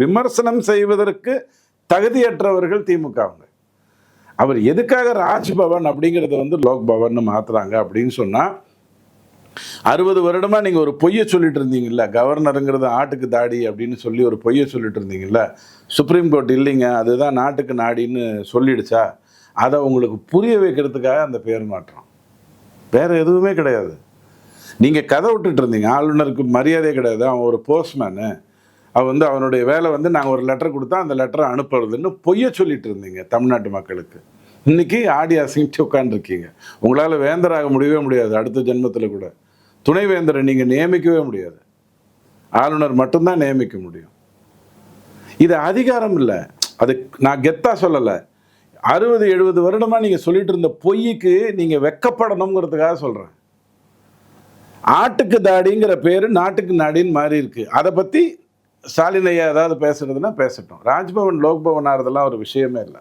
விமர்சனம் செய்வதற்கு தகுதியற்றவர்கள் திமுகவுங்க. அவர் எதுக்காக ராஜ்பவன் அப்படிங்கிறத வந்து லோக் பவன் மாத்துறாங்க அப்படின்னு சொன்னா அறுபது வருடமா நீங்க ஒரு பொய்யை சொல்லிட்டு இருந்தீங்கல்ல கவர்னருங்கிறது ஆட்டுக்கு தாடி அப்படின்னு சொல்லி ஒரு பொய்யை சொல்லிட்டு இருந்தீங்கல்ல சுப்ரீம் கோர்ட் இல்லைங்க அதுதான் நாட்டுக்கு நாடின்னு சொல்லிடுச்சா? அதை உங்களுக்கு புரிய வைக்கிறதுக்காக அந்த பேர் மாற்றம் வேற எதுவுமே கிடையாது. நீங்க கதை விட்டுட்டு இருந்தீங்க ஆளுநருக்கு மரியாதையே கிடையாது அவன் ஒரு போஸ்ட்மேனு அவன் வந்து அவனுடைய வேலை வந்து நாங்கள் ஒரு லெட்டர் கொடுத்தா அந்த லெட்டரை அனுப்புறதுன்னு பொய்ய சொல்லிட்டு இருந்தீங்க தமிழ்நாட்டு மக்களுக்கு. இன்னைக்கு ஆடி அசிங்கிட்டு உட்காந்துருக்கீங்க உங்களால் வேந்தராக முடியவே முடியாது அடுத்த ஜென்மத்தில் கூட. துணைவேந்தரை நீங்கள் நியமிக்கவே முடியாது. ஆளுநர் மட்டும்தான் நியமிக்க முடியும். இது அதிகாரம் இல்லை. அது நான் கெத்தா சொல்லலை. அறுபது எழுபது வருடமாக நீங்கள் சொல்லிட்டு இருந்த பொய்க்கு நீங்கள் வெக்கப்படணுங்கிறதுக்காக சொல்கிறேன் ஆட்டுக்கு தாடிங்கிற பேர் நாட்டுக்கு நாடின்னு மாறி இருக்கு அதை பற்றி ஸ்டாலின் ஐயா ஏதாவது பேசுறதுன்னா பேசட்டும். ராஜ்பவன் லோக்பவன் ஆகிறதுலாம் ஒரு விஷயமே இல்லை.